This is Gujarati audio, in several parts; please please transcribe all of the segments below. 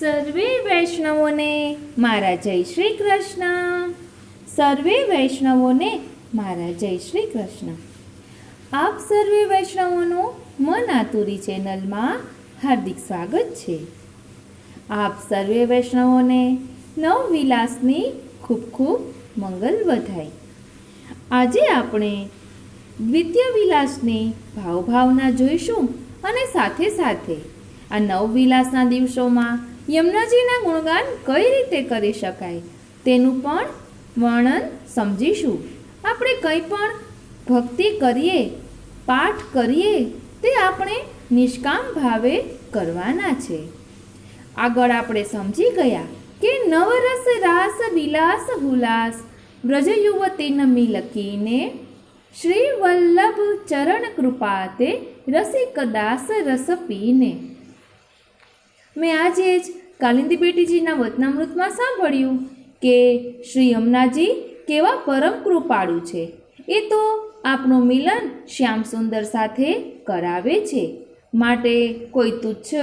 સર્વે વૈષ્ણવોને મારા જય શ્રી કૃષ્ણ. સર્વે વૈષ્ણવોને મારા જય શ્રી કૃષ્ણ. આપ સર્વે વૈષ્ણવોનું મન આતુરી ચેનલમાં હાર્દિક સ્વાગત છે. આપ સર્વે વૈષ્ણવોને નવવિલાસની ખૂબ ખૂબ મંગલ વધાય આજે આપણે દ્વિતીય વિલાસની ભાવભાવના જોઈશું અને સાથે સાથે આ નવવિલાસના દિવસોમાં યમુનાજીના ગુણગાન કઈ રીતે કરી શકાય તેનું પણ વર્ણન સમજીશું. આપણે કંઈ પણ ભક્તિ કરીએ, પાઠ કરીએ, તે આપણે નિષ્કામ ભાવે કરવાના છે. આગળ આપણે સમજી ગયા કે નવરસ રાસ વિલાસ હુલાસ વ્રજ યુવતી નમી લકીને શ્રી વલ્લભ ચરણ કૃપા તે રસિકદાસ રસ પીને. મેં આજે જ કાલિંદી બેટીજીના વતનામૃતમાં સાંભળ્યું કે શ્રી યમુનાજી કેવા પરમ કૃપાળુ છે. એ તો આપણું મિલન શ્યામ સુંદર સાથે કરાવે છે. માટે કોઈ તુચ્છ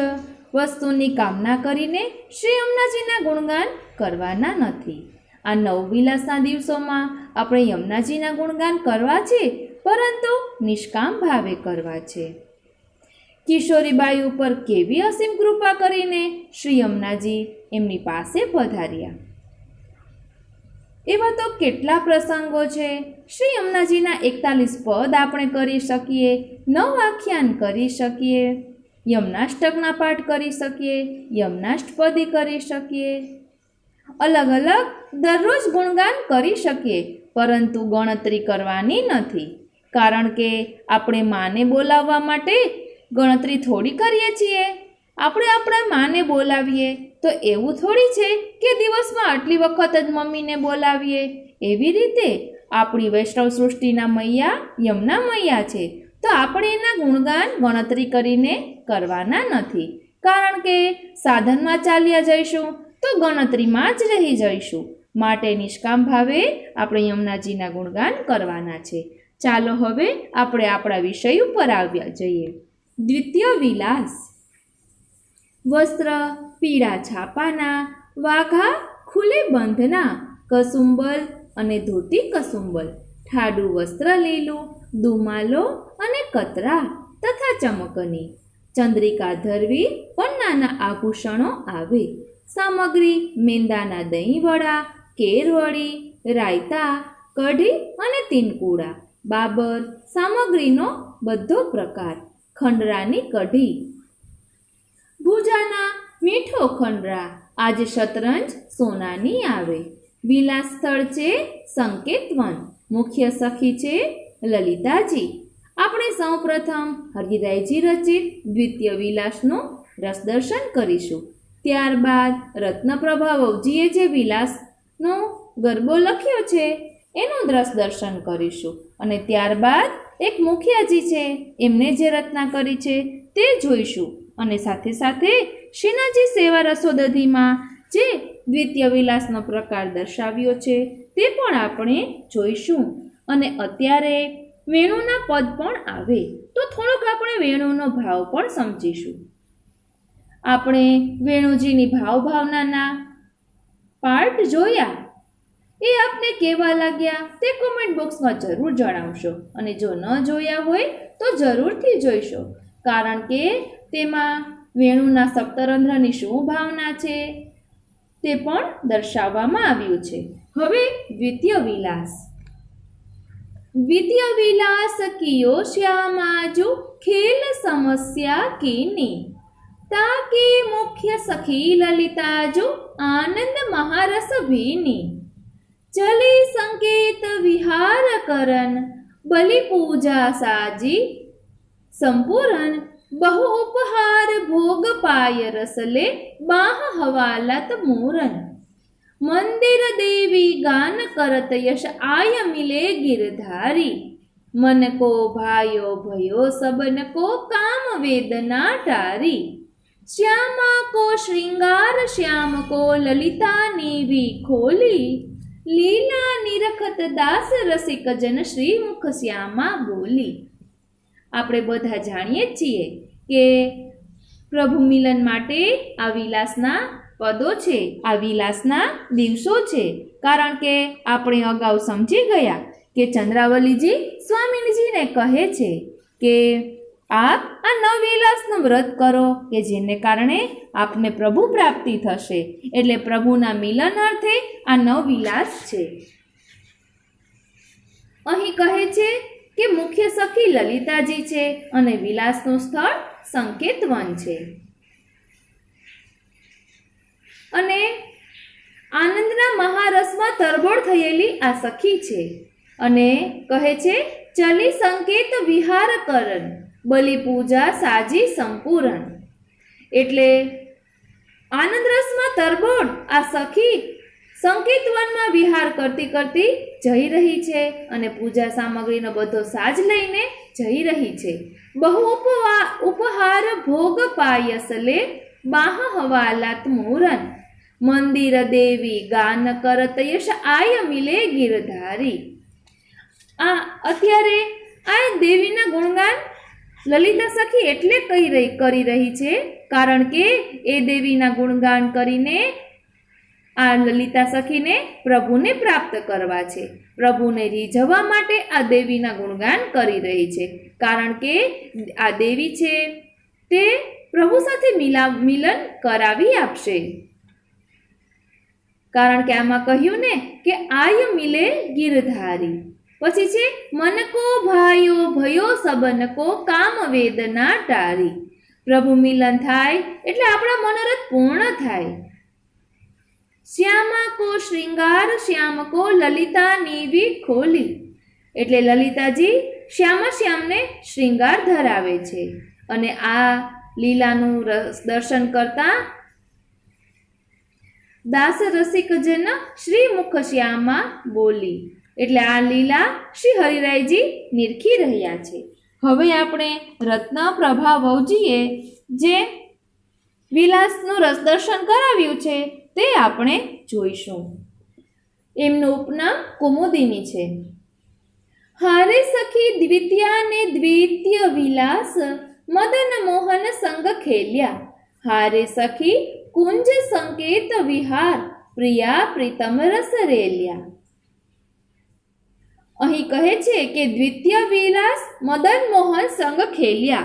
વસ્તુની કામના કરીને શ્રી યમુનાજીના ગુણગાન કરવાના નથી. આ નવવિલાસના દિવસોમાં આપણે યમુનાજીના ગુણગાન કરવા છે, પરંતુ નિષ્કામ ભાવે કરવા છે. કિશોરીબાઈ ઉપર કેવી અસીમ કૃપા કરીને શ્રી યમુનાજી એમની પાસે પધાર્યા. એવા તો કેટલા પ્રસંગો છે. શ્રી યમુનાજીના એકતાલીસ પદ આપણે કરી શકીએ નવ આખ્યાન કરી શકીએ, યમનાષ્ટકના પાઠ કરી શકીએ, યમનાષ્ટપદી કરી શકીએ. અલગ અલગ દરરોજ ગુણગાન કરી શકીએ, પરંતુ ગણતરી કરવાની નથી. કારણ કે આપણે માને બોલાવવા માટે ગણતરી થોડી કરીએ છીએ. આપણે આપણા માને બોલાવીએ. તો એવું થોડી છે કે દિવસમાં આટલી વખત જ મમ્મીને બોલાવીએ. એવી રીતે આપણી વૈષ્ણવ સૃષ્ટિના મૈયા યમના મૈયા છે. તો આપણે એના ગુણગાન ગણતરી કરીને કરવાના નથી. કારણ કે સાધનમાં ચાલ્યા જઈશું તો ગણતરીમાં જ રહી જઈશું. માટે નિષ્કામ ભાવે આપણે યમુનાજીના ગુણગાન કરવાના છે. ચાલો હવે આપણે આપણા વિષય ઉપર આવ્યા જઈએ. દ્વિતીય વિલાસ. વસ્ત્ર, પીળા છાપાના, વાઘા ખુલે બંધના, કસુંબલ અને ધોતી કસુંબલ, ઠાડું વસ્ત્ર લીલું, દુમાલો અને કતરા તથા ચમકની. ચંદ્રિકા ધરવી પણ નાના આભૂષણો આવે. સામગ્રી મેંદાના દહીંવડા, કેરવડી, રાયતા, કઢી અને તીનકુડા, બાબર, સામગ્રીનો બધો પ્રકાર. ખંડરાની કઢી. ભુજાના મીઠો ખંડરા આજે શતરંજ સોનાની આવે. વિલાસ સ્થળ છે સંકેતવન મુખ્ય સખી છે લલિતાજી. આપણે સૌપ્રથમ હરિરાયજી રચિત દ્વિતીય વિલાસનું રસદર્શન કરીશું. ત્યારબાદ રત્નપ્રભાવજીએ જે વિલાસનો ગરબો લખ્યો છે, એનું રસદર્શન દર્શન કરીશું. અને ત્યારબાદ એક મુખિયાજી છે. એમને જે રચના કરી છે તે જોઈશું. અને સાથે સાથે શ્રીનાજી સેવા રસોદધીમાં જે દ્વિતીય વિલાસનો પ્રકાર દર્શાવ્યો છે તે પણ આપણે જોઈશું. અને અત્યારે વેણુના પદ પણ આવે. તો થોડોક આપણે વેણુનો ભાવ પણ સમજીશું. આપણે વેણુજીની ભાવભાવનાના પાર્ટ જોયા. એ આપને કેવા લાગ્યા તે કોમેન્ટ બોક્સમાં જરૂર જણાવશો અને જો ન જોયા હોય તો જરૂરથી જોઈશો. કારણ કે તેમાં વેણુના સપ્તરંધ્રની શું ભાવના છે તે પણ દર્શાવવામાં આવ્યું છે. હવે દ્વિતીય વિલાસ. દ્વિતીય વિલાસ કિયો શ્યામાજુ ખેલ સમસ્યા કીની? તાકે મુખ્ય સખી લલિતાજુ આનંદ મહારસ ભીની? ચલી સંકેત વિહાર કરન બલિ પૂજા સાજી, સંપૂર્ણ, બહુ ઉપહાર ભોગ પાય રસલે, બાહ હવાલત મૂરન મંદિર દેવી ગાન કરત યશ આય મિલે ગિરધારી. મન કો ભાયો ભયો સબન કો કામ વેદના ટારી. શ્યામા કો શ્રૃંગાર, શ્યામ કો લલિતા નેવી ખોલી. લીલા નિરખત દાસ રસિક જન શ્રી મુખશ્યામા બોલી આપણે બધા જાણીએ છીએ કે પ્રભુ મિલન માટે આ વિલાસના પદો છે, આ વિલાસના દિવસો છે. કારણ કે આપણે અગાઉ સમજી ગયા કે ચંદ્રાવલીજી સ્વામીજીને કહે છે કે આપ આ નવવિલાસનું વ્રત કરો કે જેને કારણે આપને પ્રભુ પ્રાપ્તિ થશે. એટલે પ્રભુના મિલન અર્થે આ નવવિલાસ છે. અહીં કહે છે કે મુખ્ય સખી લલિતાજી છે અને વિલાસનું સ્થળ સંકેતવન છે. અને આનંદના મહારસમાં તરબોળ થયેલી આ સખી છે. અને કહે છે, ચલી સંકેત વિહાર કરન બલિ પૂજા સાજી સંપૂરણ. એટલે આનંદ રસમાં તરબોળ આ સખી સંકેતવનમાં વિહાર કરતી કરતી જઈ રહી છે અને પૂજા સામગ્રીનો બધો સાજ લઈને જઈ રહી છે. બહુ ઉપહાર ભોગ પાયસલે બાહ હવાલાત મૂરન. મંદિર દેવી ગાન કરત યશ આય મિલે ગિરધારી. આ અત્યારે આ દેવીના ગુણગાન લલિતા સખી એટલે કહી રહી કરી રહી છે, કારણ કે એ દેવીના ગુણગાન કરીને આ લલિતા સખીને પ્રભુને પ્રાપ્ત કરવા છે. પ્રભુને રીઝવવા માટે આ દેવીના ગુણગાન કરી રહી છે. કારણ કે આ દેવી છે તે પ્રભુ સાથે મિલા મિલન કરાવી આપશે. કારણ કે આમાં કહ્યું ને કે આય મિલે ગિરધારી. પછી છે, મનકો ભાયો ભયો સબનકો, કામ વેદના ટારી પ્રભુ મિલન થાય એટલે આપણા મનોરથ પૂર્ણ થાય. શ્યામા કો શ્રીંગાર શ્યામ કો લલિતા નીવી ખોલી. એટલે લલિતાજી શ્યામા શ્યામને શ્રીંગાર ધરાવે છે. અને આ લીલાનું દર્શન કરતા દાસ રસિક જન શ્રી મુખ શ્યામા બોલી એટલે આ લીલા શ્રી હરિરાયજી નિરખી રહ્યા છે. હવે આપણે રત્ન પ્રભા વહુજીએ જે વિલાસનું રસ દર્શન કરાવ્યું છે તે આપણે જોઈશું. એમનું ઉપનામ કુમુદિની છે. હારે સખી દ્વિતીયાને દ્વિતીય વિલાસ મદન મોહન સંગ ખેલ્યા. હારે સખી કુંજ સંકેત વિહાર પ્રિયા પ્રીતમ રસ રેલ્યા. અહીં કહે છે કે દ્વિતીય વિલાસ મદન મોહન સંગ ખેલ્યા.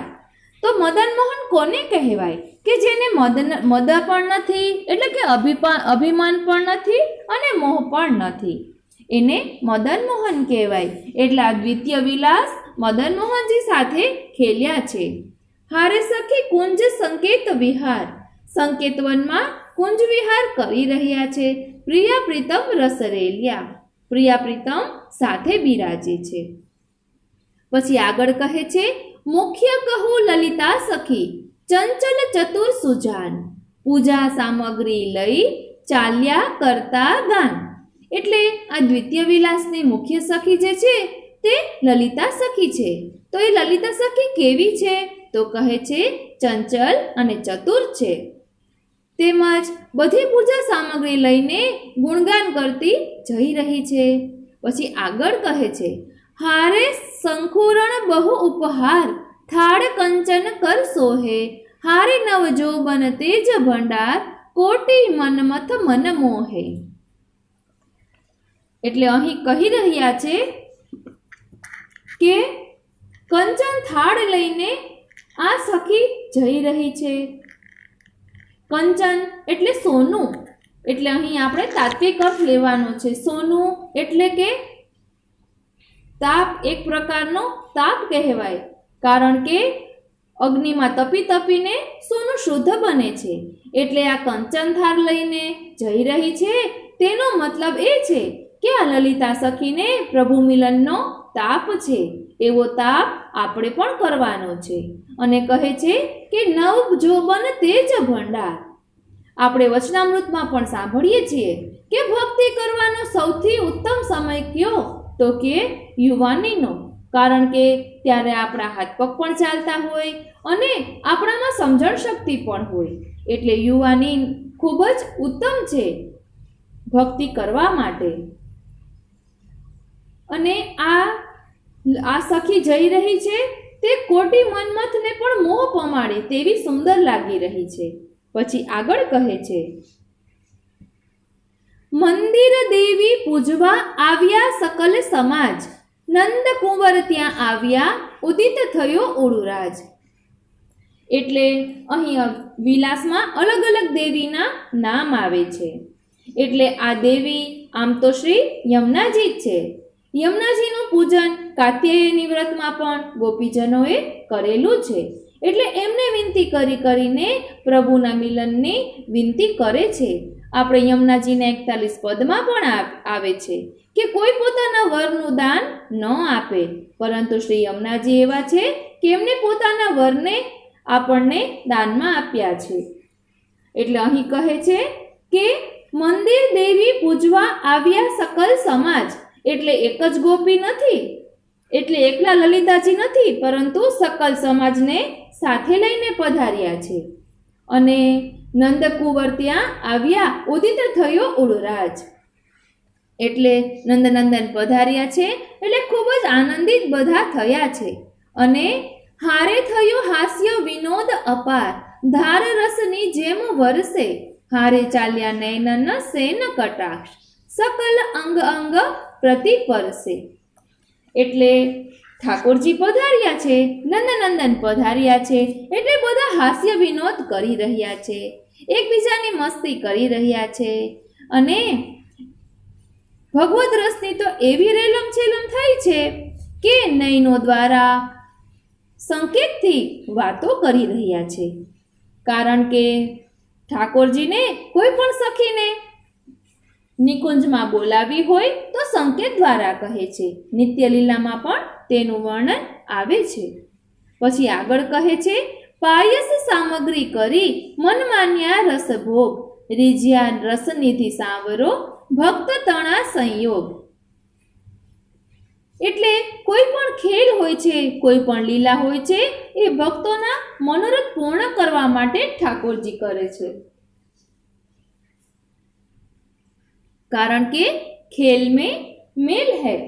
તો મદન મોહન કોને કહેવાય? કે જેને મદન, મદ પણ નથી, એટલે કે અભિપા અભિમાન પણ નથી અને મોહ પણ નથી. એને મદન મોહન કહેવાય. એટલે આ દ્વિતીય વિલાસ મદન મોહનજી સાથે ખેલ્યા છે. હારે સખી કુંજ સંકેત વિહાર. સંકેતવનમાં કુંજ વિહાર કરી રહ્યા છે. પ્રિયા પ્રીતમ રસરેલિયા પ્રિયા પ્રીતમ સાથે બિરાજે છે. પછી આગળ કહે છે, મુખ્ય કહું લલિતા સખી, ચંચલ ચતુર સુજાન, પૂજા સામગ્રી લઈ ચાલ્યા કરતા ગાન. એટલે આ દ્વિતીય વિલાસની મુખ્ય સખી જે છે, તે લલિતા સખી છે. તો એ લલિતા સખી કેવી છે? તો કહે છે, ચંચલ અને ચતુર છે. તેમજ બધી પૂજા સામગ્રી લઈને ગુણગાન કરતી જઈ રહી છે. પછી આગળ કહે છે, હારે શંખુરણ બહુ ઉપહાર, થાળ કંચન કર સોહે. હારે નવ જોબન તેજ ભંડાર, કોટી મનમથ મન મોહે. એટલે અહીં કહી રહ્યા છે કે કંચન થાળ લઈને આ સખી જઈ રહી છે. કંચન એટલે સોનું. એટલે અહીં આપણે તાત્વિક અર્થ લેવાનો છે. સોનું એટલે કે તાપ એક પ્રકારનો તાપ કહેવાય. કારણ કે અગ્નિમાં તપી તપીને સોનું શુદ્ધ બને છે. એટલે આ કંચન થાર લઈને જઈ રહી છે. તેનો મતલબ એ છે કે આ લલિતા સખીને પ્રભુ મિલનનો તાપ છે, એવો તાપ આપણે પણ કરવાનો છે. અને કહે છે કે નવ જોબન તેજ ભંડાર. આપણે વચનામૃતમાં પણ સાંભળીએ છીએ કે ભક્તિ કરવાનો સૌથી ઉત્તમ સમય કયો? તો કે યુવાનીનો. કારણ કે ત્યારે આપણા હાથ પગ પણ ચાલતા હોય અને આપણામાં સમજણ શક્તિ પણ હોય. એટલે યુવાની ખૂબ જ ઉત્તમ છે ભક્તિ કરવા માટે. અને આ આ સખી જઈ રહી છે, તે કોટી મન્મથને પણ મોહ પમાડે તેવી સુંદર લાગી રહી છે. પછી આગળ કહે છે, મંદિર દેવી પૂજવા આવ્યા સકલ સમાજ. નંદ કુંવર ત્યાં આવ્યા, ઉદિત થયો ઉડુરાજ એટલે અહીં વિલાસમાં અલગ અલગ દેવીના નામ આવે છે. એટલે આ દેવી આમ તો શ્રી યમુનાજી છે. યમુનાજીનું પૂજન કાત્યાયની વ્રતમાં પણ ગોપીજનોએ કરેલું છે. એટલે એમને વિનંતી કરી કરીને પ્રભુના મિલનની વિનંતી કરે છે. આપણે યમુનાજીને એકતાલીસ પદમાં પણ આવે છે કે કોઈ પોતાના વરનું દાન ન આપે. પરંતુ શ્રી યમુનાજી એવા છે કે એમને પોતાના વરને આપણને દાનમાં આપ્યા છે. એટલે અહીં કહે છે કે મંદિર દેવી પૂજવા આવ્યા સકલ સમાજ એટલે એક જ ગોપી નથી, એટલે એકલા લલિતાજી નથી, પરંતુ સકલ સમાજને સાથે લઈને પધાર્યા છે. અને નંદકુંવર ત્યાં આવ્યા ઉદિત થયો ઉડરાજ. એટલે નંદનંદન પધાર્યા છે, એટલે ખૂબ જ આનંદિત બધા થયા છે. અને હારે થયો હાસ્ય વિનોદ અપાર, ધાર રસની જેમ વરસે, હારે ચાલ્યા નૈનન સેન કટાક્ષ. સકલ અંગ અંગ પ્રતિ પરસે એટલે ઠાકોરજી પધાર્યા છે, નંદનંદન પધાર્યા છે, એટલે બધા હાસ્ય વિનોદ કરી રહ્યા છે, એકબીજાની મસ્તી કરી રહ્યા છે. અને ભગવદ રસની તો એવી રેલમ છેલમ થઈ છે કે નયનો દ્વારા સંકેતથી વાતો કરી રહ્યા છે. કારણ કે ઠાકોરજીને કોઈ પણ સખીને નિકુંજમાં બોલાવી હોય તો સંકેત દ્વારા કહે છે. નિત્યલીલામાં પણ તેનું વર્ણન આવે છે. પછી આગળ કહે છે, પાયસ સામગ્રી કરી મનમાન્યા રસભોગ રીજ્યા રસનિધિ સાંવરો, ભક્ત તણા સંયોગ. એટલે કોઈ પણ ખેલ હોય છે, કોઈ પણ લીલા હોય છે, એ ભક્તોના મનોરથ પૂર્ણ કરવા માટે ઠાકોરજી કરે છે. કારણ કે ખેલ મેં મેલ હૈ.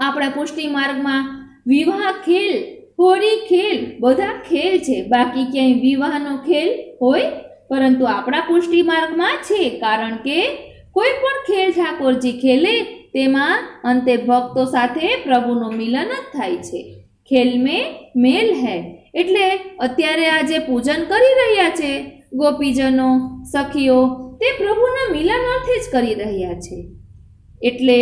આપણા પુષ્ટિ માર્ગમાં વિવાહ ખેલ, હોળી ખેલ, બધા ખેલ છે. બાકી ક્યાંય વિવાહનો ખેલ હોય, પરંતુ આપણા પુષ્ટિ માર્ગમાં છે. કારણ કે કોઈ પણ ખેલ ઠાકોરજી ખેલે, તેમાં અંતે ભક્તો સાથે પ્રભુનું મિલન જ થાય છે. ખેલ મેં મેલ હૈ. એટલે અત્યારે આ જે પૂજન કરી રહ્યા છે ગોપીજનો, સખીઓ તે પ્રભુના મિલન અર્થે જ કરી રહ્યા છે. એટલે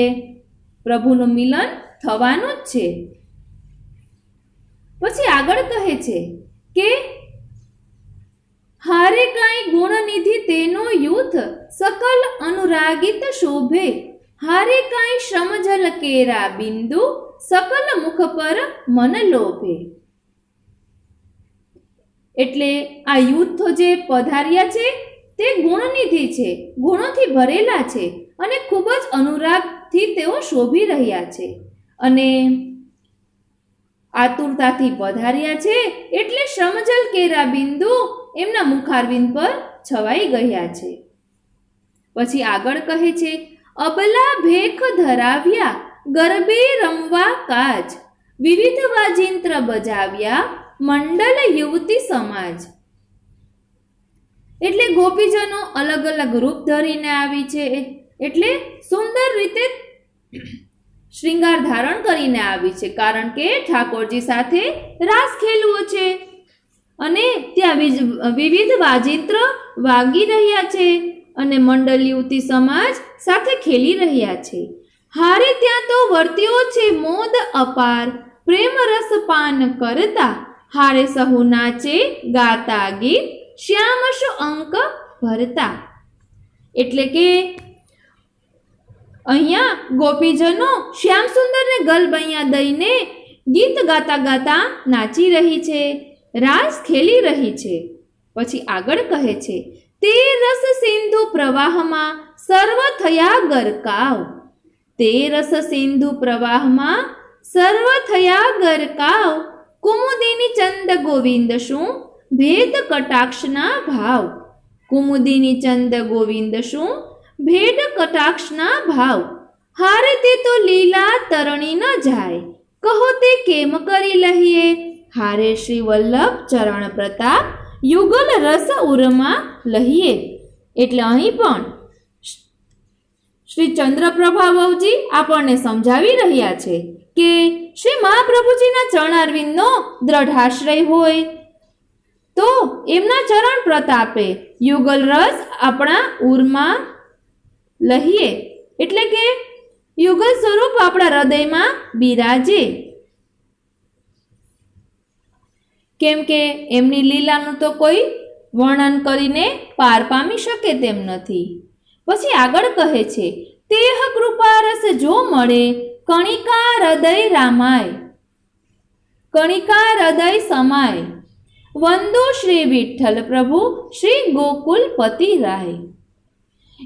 પ્રભુનું મિલન થવાનું જ છે. પછી આગળ કહે છે કે હારે કાંઈ ગુણનિધિ તેનો યુથ સકલ અનુરાગિત શોભે. હારે કાંઈ શ્રમજલ કેરા બિંદુ સકલ મુખ પર મન લોભે. એટલે આ યુથો જે પધાર્યા છે તે ગુણનિધિ છે, ગુણોથી ભરેલા છે અને ખૂબ જ અનુરાગથી તેઓ શોભી રહ્યા છે. અને આતુરતાથી પધાર્યા છે એટલે શ્રમજલ કેરા બિંદુ એમના મુખારવિંદ પર છવાઈ ગયા છે. પછી આગળ કહે છે, અબલા ભેખ ધરાવ્યા, ગરબે રમવા કાજ વિવિધ વાજિંત્ર બજાવ્યા, મંડલ યુવતી સમાજ એટલે ગોપીજનો અલગ અલગ રૂપ ધરીને આવી છે. એટલે સુંદર રીતે શ્રીંગાર ધારણ કરીને આવી છે. કારણ કે ઠાકોરજી સાથે રાસ ખેલવો છે. અને ત્યાં વિવિધ વાજિંત્ર વાગી રહ્યા છે અને મંડળ યુવતી સમાજ સાથે ખેલી રહ્યા છે. હારે ત્યાં તો વર્ત્યો છે મોદ અપાર, પ્રેમ રસ પાન કરતા. હારે સહુ નાચે, ગાતા ગીત શ્યામશ અંક ભરતા. એટલે કે અહીંયા ગોપીજનો શ્યામ સુંદરને ગલ્બ અહીંયા દઈને ગીત ગાતા ગાતા નાચી રહી છે, રાસ ખેલી રહી છે. પછી આગળ કહે છે, તે રસ સિંધુ પ્રવાહમાં સર્વ થયા ગરકાવ. તે રસ સિંધુ પ્રવાહમાં સર્વ થયા ગરકાવ. કુમુદિની ચંદ ગોવિંદ શું ભેદ કટાક્ષના ભાવ. કુમુદિની ચંદ ગોવિંદ શું? ભેદ કટાક્ષના ભાવ. હારે તે તો લીલા તરણી ન જાય. કહો તે કેમ કરી લહીએ? હારે શ્રી વલ્લભ ચરણ પ્રતાપ યુગલ રસ ઉરમાં લહીએ. એટલે અહીં પણ શ્રી ચંદ્રપ્રભાવજી આપણને સમજાવી રહ્યા છે કે શ્રી મહાપ્રભુજીના ચરણારવિંદનો દ્રઢાશ્રય હોય તો એમના ચરણ પ્રતાપે યુગલ રસ આપણા ઉરમાં લહીએ. એટલે કે યુગલ સ્વરૂપ આપણા હૃદયમાં બિરાજે. કેમ કે એમની લીલાનું તો કોઈ વર્ણન કરીને પાર પામી શકે તેમ નથી. પછી આગળ કહે છે, તેહ કૃપા રસ જો મળે, કણિકા હૃદય રામાય. કણિકા હૃદય સમાય. વંદો શ્રી વિઠ્ઠલ પ્રભુ શ્રી ગોકુલપતિ રાય.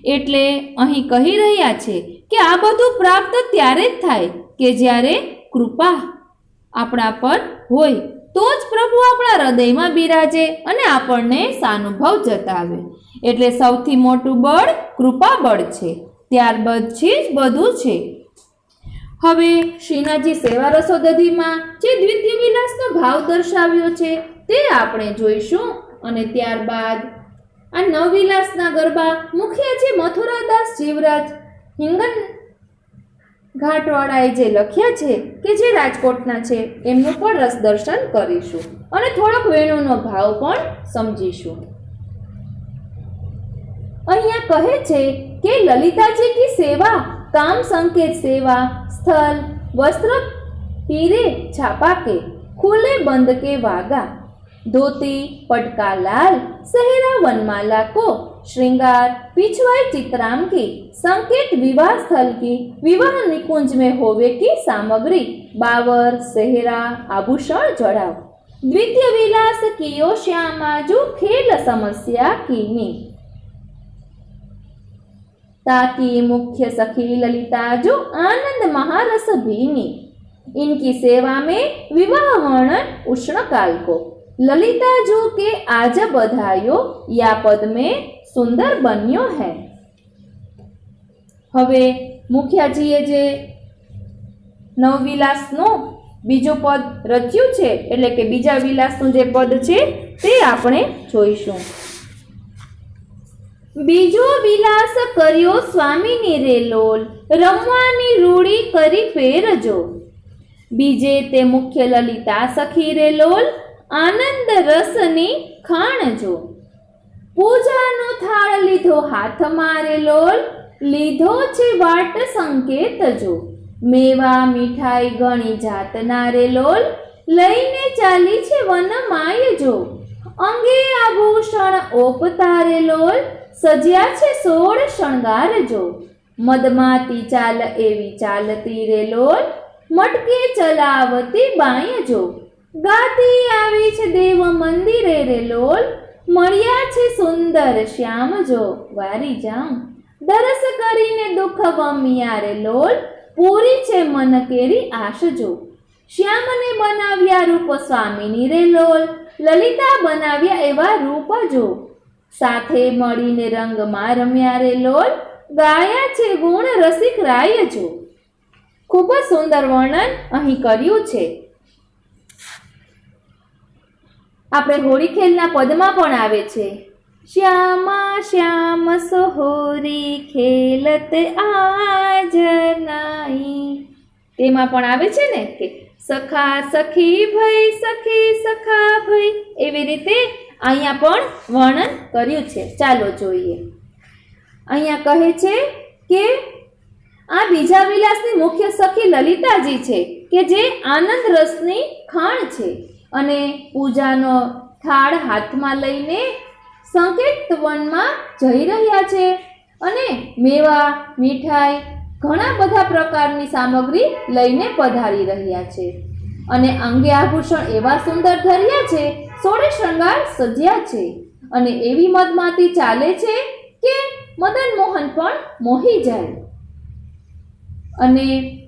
એટલે અહીં કહી રહ્યા છે કે આ બધું પ્રાપ્ત ત્યારે જ થાય કે જ્યારે કૃપા આપણા પર હોય, તો જ પ્રભુ આપણા હૃદયમાં બિરાજે અને આપણને સાનુભવ જતાવે. એટલે સૌથી મોટું બળ કૃપા બળ છે. ત્યારબાદ છે જ બધું છે. હવે શ્રીનાથજી સેવા રસોદધીમાં જે દ્વિતીય વિલાસનો ભાવ દર્શાવ્યો છે તે આપણે જોઈશું અને ત્યારબાદ આ નવવિલાસના ગરબા મુખ્ય છે મથુરાદાસ જીવરાજ હિંગન ઘાટવાળાએ જે લખ્યા છે કે જે રાજકોટના છે, એમનું પણ રસ દર્શન કરીશું અને થોડોક વેણુનો ભાવ પણ સમજીશું. અહીંયા કહે છે કે લલિતાજી કી સેવા, કામ સંકેત સેવા, સ્થળ, વસ્ત્ર પીરે, છાપા કે, ખુલે બંધ કે વાગા. ધોતી पटका लाल सहरा वनमाला को श्रृंगार पिछवाई चित्राम की संकेत विवाह स्थल की विवाह निकुंज में होवे की सामग्री बावर सेहरा आभूषण जड़ाव द्वितीय विलास कियो श्यामाजू खेल समस्या कीनी ताकि मुख्य सखी ललिता जो आनंद महारस भीनी इनकी सेवा में विवाह वर्णन उष्ण काल को લલિતા જો કે આજ બધાયો યા પદ મેં સુંદર બન્યો હે. હવે મુખિયાજીએ જે નવવિલાસનો બીજો પદ રચ્યું છે, એટલે કે બીજા વિલાસનું જે પદ છે, તે આપણે જોઈશું. બીજો વિલાસ કર્યો સ્વામીની રે લોલ રમવાની રૂડી કરી ફેરજો. બીજે તે મુખ્ય લલિતા સખી રે લોલ આનંદ રસની ખાણજો. પૂજાનો થાળ લીધો હાથ મારે લોલ, લીધો છે વાટ સંકેત જો મેવા મીઠાઈ ગણી જાતના રે લોલ, લઈને ચાલી છે વન માય જો અંગે આભૂષણ ઓપતારે લોલ, સજ્યા છે સોળ શણગાર જો મદમાતી ચાલ એવી ચાલતી રે લોલ, મટકે ચલાવતી બાય જો ગાતી આવી છે દેવ મંદિરે રે લોલ. મળ્યા છે સુંદર શ્યામ જો. વારી જામ દરસ કરીને દુઃખ વમિયા રે લોલ. પૂરી છે મન કેરી આશ જો. શ્યામને બનાવ્યા રૂપ સ્વામીની રે લોલ. લલિતા બનાવ્યા એવા રૂપ જો. સાથે મળીને રંગમાં રમ્યા રે લોલ. ગાયા છે ગુણ રસિક રાય જો. ખૂબ જ સુંદર વર્ણન અહીં કર્યું છે. આપણે હોળી ખેલના પદમાં પણ આવે છે. શ્યામા, શ્યામ સોહોરી ખેલત આજ નાઈ. તેમાં પણ આવે છે ને કે સખા, સખી, ભઈ, સખી, સખા, ભઈ. એવી રીતે અહીંયા પણ વર્ણન કર્યું છે. ચાલો જોઈએ. અહીંયા કહે છે કે આ બીજા વિલાસની મુખ્ય સખી લલિતાજી છે, કે જે આનંદ રસની ખાણ છે. અને પૂજાનો થાળ હાથમાં લઈને સંકેત વનમાં જઈ રહ્યા છે. અને મેવા, મીઠાઈ, ઘણા બધા પ્રકારની સામગ્રી લઈને પધારી રહ્યા છે. અને અંગે આભૂષણ એવા સુંદર ધર્યા છે, સોળે શણગાર સજ્યા છે. અને એવી મદમાતી ચાલે છે કે મદન મોહન પણ મોહી જાય. અને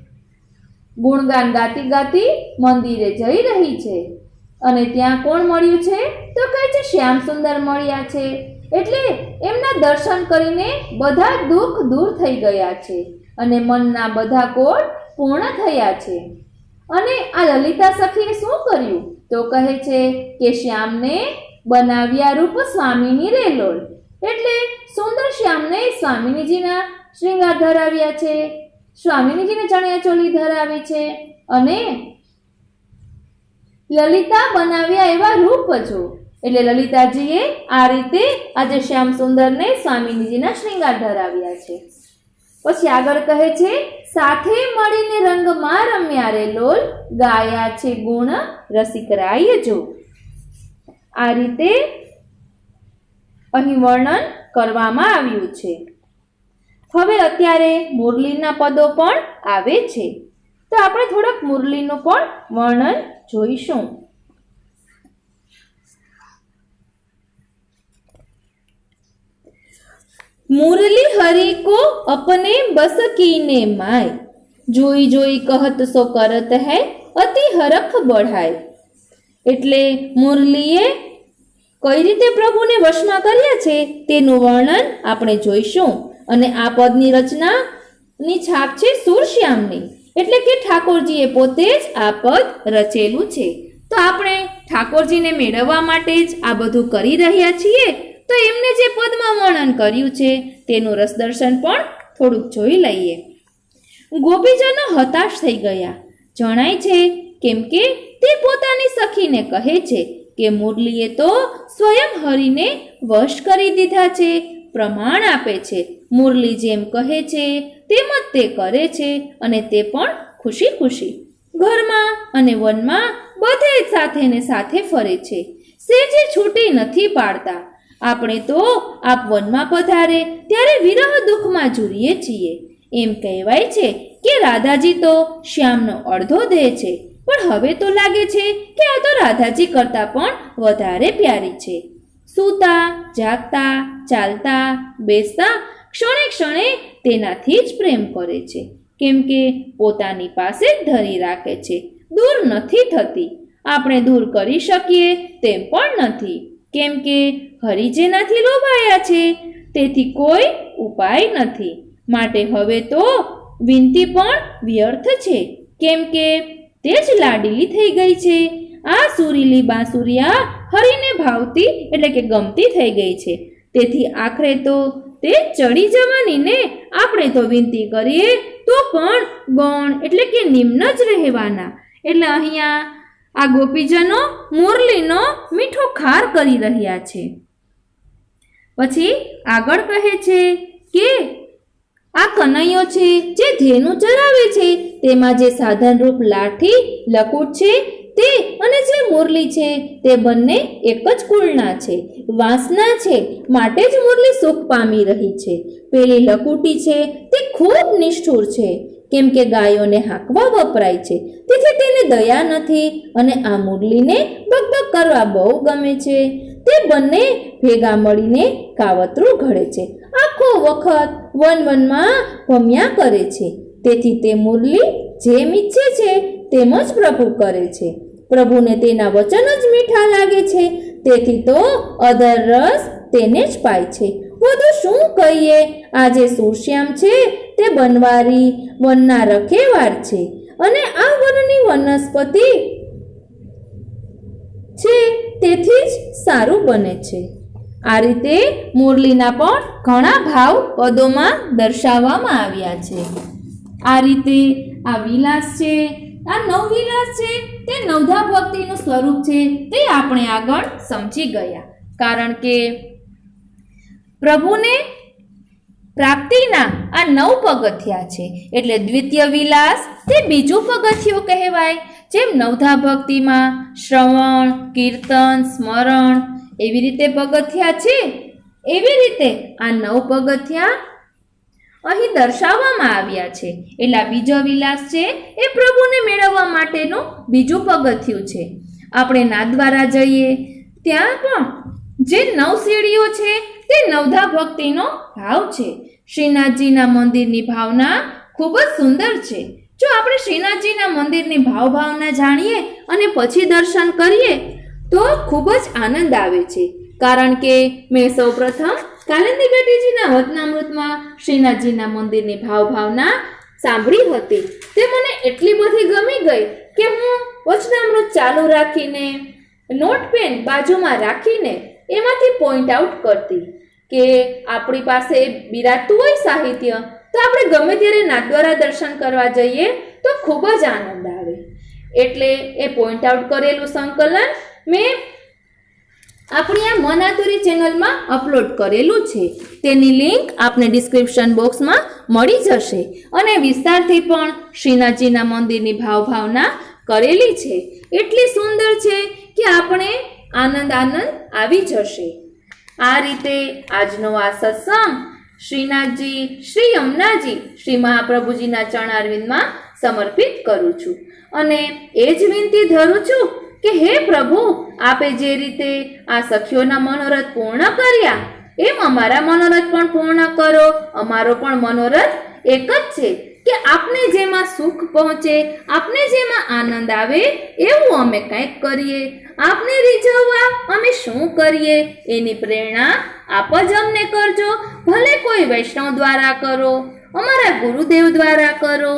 ગુણગાન ગાતી ગાતી મંદિરે જઈ રહી છે. અને ત્યાં કોણ મળ્યું છે? તો કહે છે, શ્યામ સુંદર મળ્યા છે. એટલે એમના દર્શન કરીને બધા દુઃખ દૂર થઈ ગયા છે અને મનના બધા કોડ પૂર્ણ થયા છે. અને આ લલિતા સખીએ શું કર્યું? તો કહે છે કે શ્યામને બનાવ્યા રૂપ સ્વામીની રેલોલ. એટલે સુંદર શ્યામને સ્વામીજીના શ્રૃંગાર ધરાવ્યા છે. સ્વામિનીજીને ચણિયા ચોલી ધરાવી છે અને લલિતા બનાવ્યા એવા રૂપ જો. એટલે લલિતાજીએ આ રીતે આજે શ્યામ સુંદરને સ્વામીજીના શ્રૃંગાર ધરાવ્યા છે. પછી આગળ કહે છે, સાથે મળીને રંગમાં રમ્યા રે લોલ, ગાયા છે ગુણ, રસિકરાય જો. આ રીતે અહીં વર્ણન કરવામાં આવ્યું છે. હવે અત્યારે મુરલીના પદો પણ આવે છે. તો આપણે થોડાક મુરલીનું પણ વર્ણન જોઈશું. મુરલી હરી કો અપને બસ કીને માય. જોઈ જોઈ કહત સો કરત હૈ, અતિ હરખ બઢાય. એટલે મુરલીએ કઈ રીતે પ્રભુને વશમાં કર્યા છે તેનું વર્ણન આપણે જોઈશું. અને આ પદની રચના ની છાપ છે સુરશ્યામની. એટલે કે ઠાકોરજીએ પોતે જ આ પદ રચેલું છે. તો આપણે ઠાકોરજીને મેળવવા માટે જ આ બધું કરી રહ્યા છીએ, તો એમને જે પદમાં વર્ણન કર્યું છે, તેનું રસદર્શન પણ થોડુંક જોઈ લઈએ. ગોપીજનો હતાશ થઈ ગયા. જણાય છે, કેમ કે તે પોતાની સખીને કહે છે કે મુરલીએ તો સ્વયં હરિને વશ કરી દીધા છે, પ્રમાણ આપે છે. મુરલી જેમ કહે છે તેમ જ તે કરે છે અને તે પણ ખુશી ખુશી. ઘરમાં અને વનમાં બધે સાથે ને સાથે ફરે છે. સેજે છૂટી નથી પાડતા. આપણે તો આપ વનમાં પધારે ત્યારે વિરહ દુઃખમાં ઝૂરીએ છીએ. એમ કહેવાય છે કે રાધાજી તો શ્યામનો અડધો દેહ છે. પણ હવે તો લાગે છે કે આ તો રાધાજી કરતાં પણ વધારે પ્યારી છે. સૂતા, જાગતા, ચાલતા, બેસતા ક્ષણે ક્ષણે તેનાથી જ પ્રેમ કરે છે. કેમ કે પોતાની પાસે જ ધરી રાખે છે. દૂર નથી થતી. આપણે દૂર કરી શકીએ તેમ પણ નથી. કેમ કે હરી જેનાથી લોભાયા છે, તેથી કોઈ ઉપાય નથી. માટે હવે તો વિનંતી પણ વ્યર્થ છે. કેમ કે તે જ લાડીલી થઈ ગઈ છે. આ સુરીલી બાંસુરિયા હરીને ભાવતી એટલે કે ગમતી થઈ ગઈ છે. તેથી આખરે તો તે ચડી જવાની ને આપણે તો વિનંતી કરીએ, તો પણ ગૌણ એટલે કે નિમ્ન જ રહેવાના. એટલે અહીંયા આ ગોપીજનો મુરલીનો મીઠો ખાર કરી રહ્યા છે. પછી આગળ કહે છે કે આ કનૈયો છે જે ધેનું ચરાવે છે, તેમાં જે સાધનરૂપ લાઠી, લકુટ છે તે અને જે મુરલી છે, તે બંને એક જ કુળના છે. વાસના છે, માટે જ મુરલી સુખ પામી રહી છે. પેલી લકુટી છે, તે ખૂબ નિષ્ઠુર છે. કેમ કે ગાયોને હાંકવા વપરાય છે. તેથી તેને દયા નથી અને આ મુરલીને બકબક કરવા બહુ ગમે છે. તે બંને ભેગા મળીને કાવતરું ઘડે છે. આખો વખત વન વનમાં ભમ્યા કરે છે. તેથી તે મુરલી જેમ ઈચ્છે છે, તેમ જ પ્રભુ કરે છે. પ્રભુને તેના વચન જ મીઠા લાગે છે. તેથી તો અધર રસ તેને જ પાય છે. વધુ શું કહીએ? આજે સુશ્યામ છે? તે બનવારી વનના રખેવાર છે. અને આ વનની વનસ્પતિ છે, તેથી જ સારું બને છે. આ રીતે મુરલીના પણ ઘણા ભાવ પદોમાં દર્શાવવામાં આવ્યા છે. આ રીતે આ વિલાસ છે આ નવવિલાસ છે. તે નવધા ભક્તિનું સ્વરૂપ છે. તે આપણે આગળ સમજી ગયા. કારણ કે પ્રભુને પ્રાપ્તિના આ નવ પગથિયા છે. એટલે દ્વિતીય વિલાસ તે બીજું પગથિયું કહેવાય. જેમ નવધા ભક્તિમાં શ્રવણ, કીર્તન, સ્મરણ એવી રીતે પગથિયા છે. એવી રીતે આ નવ પગથિયા અહીં દર્શાવવામાં આવ્યા છે. એટલે બીજો વિલાસ છે, એ પ્રભુને મેળવવા માટેનું બીજું પગથિયું છે. આપણે નાદદ્વારા જઈએ, ત્યાં પણ જે નવ સીડીઓ છે, તે નવધા ભક્તિનો ભાવ છે. શ્રીનાથજીના મંદિરની ભાવના ખૂબ જ સુંદર છે. જો આપણે શ્રીનાથજીના મંદિરની ભાવ ભાવના જાણીએ અને પછી દર્શન કરીએ, તો ખૂબ જ આનંદ આવે છે. કારણ કે મેં સૌપ્રથમ કાલિંદી બેટીજીના વચનામૃતમાં શ્રીનાથજીના મંદિરની ભાવભાવના સાંભળી હતી. તે મને એટલી બધી ગમી ગઈ કે હું વચનામૃત ચાલુ રાખીને, નોટ પેન બાજુમાં રાખીને એમાંથી પોઈન્ટ આઉટ કરતી કે આપણી પાસે બિરાતું હોય સાહિત્ય, તો આપણે ગમે ત્યારે નાગદ્વારા દર્શન કરવા જઈએ તો ખૂબ જ આનંદ આવે. એટલે એ પોઈન્ટ આઉટ કરેલું સંકલન મેં આપણી આ મનાતુરી ચેનલમાં અપલોડ કરેલું છે. તેની લિંક આપને ડિસ્ક્રિપ્શન બોક્સમાં મળી જશે. અને વિસ્તારથી પણ શ્રીનાથજીના મંદિરની ભાવભાવના કરેલી છે. એટલી સુંદર છે કે આપણે આનંદ આનંદ આવી જશે. આ રીતે આજનો આ સત્સંગ શ્રીનાથજી, શ્રી યમુનાજી, શ્રી મહાપ્રભુજીના ચરણારવિંદમાં સમર્પિત કરું છું. અને એ જ વિનંતી ધરું છું કે હે પ્રભુ, આપે જે રીતે આ સખીઓના મનોરથ પૂર્ણ કર્યા, એમ અમારા મનોરથ પણ પૂર્ણ કરો. અમારો પણ મનોરથ એક જ છે કે આપને જેમાં સુખ પહોંચે, આપને જેમાં આનંદ આવે, એવું અમે કંઈક કરીએ. આપને રીઝવવા અમે શું કરીએ? એની પ્રેરણા આપ જ અમને કરજો. ભલે કોઈ વૈષ્ણવ દ્વારા કરો, અમારા ગુરુદેવ દ્વારા કરો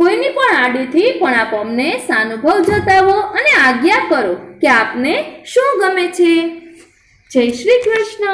કોઈની પણ આડીથી પણ આપ અમને સાનુભવ જતાવો અને આજ્ઞા કરો કે આપને શું ગમે છે. જય શ્રી કૃષ્ણ.